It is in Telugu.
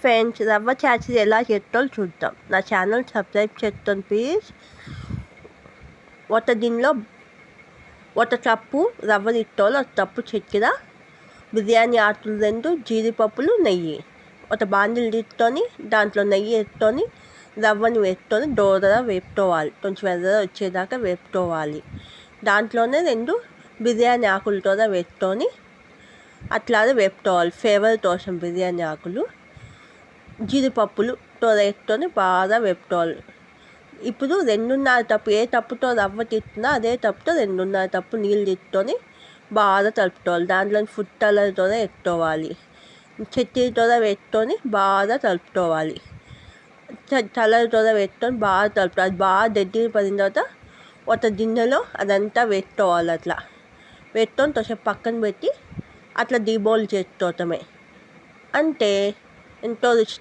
ఫ్రెండ్స్ రవ్వ చాచీ ఎలా చేస్తాలో చూద్దాం. నా ఛానల్ సబ్స్క్రైబ్ చేస్తాను ప్లీజ్ ఒక దీనిలో ఒక కప్పు రవ్వ తీసుకోవాలి ఒక కప్పు చక్కెర బిర్యానీ ఆకులు రెండు జీడిపప్పులు నెయ్యి. ఒక బాండిలు తీసుకొని దాంట్లో నెయ్యి వేసుకొని రవ్వని వేసుకొని దోరగా వేపుకోవాలి. కొంచెం ఎర్ర వచ్చేదాకా వేపుకోవాలి. దాంట్లోనే రెండు బిర్యానీ ఆకులతో వేసుకొని అట్లాగే వేపుకోవాలి. ఫ్లేవర్ కోసం బిర్యానీ ఆకులు. జీడిపప్పులు వేసుకొని బాగా వేపుకోవాలి. ఇప్పుడు రెండున్నర తప్పు ఏ తప్పుతో రవ్వ తీసుకున్నా అదే తప్పుతో రెండున్నర తప్పు నీళ్ళు తీసుకొని బాగా తలుపుకోవాలి దాంట్లో ఫుడ్ కలర్తో వేసుకోవాలి చట్నీతో పెట్టుకొని బాగా తలుపుకోవాలి కలర్తో పెట్టుకొని బాగా తలుపు అది బాగా దగ్గర పడిన తర్వాత ఒక గిన్నెలో అదంతా పెట్టుకోవాలి అట్లా. పెట్టుకొని తోసేపు పక్కన పెట్టి అట్లా డీబోల్ చేసుకోవటమే అంటే ఎంతో రుచి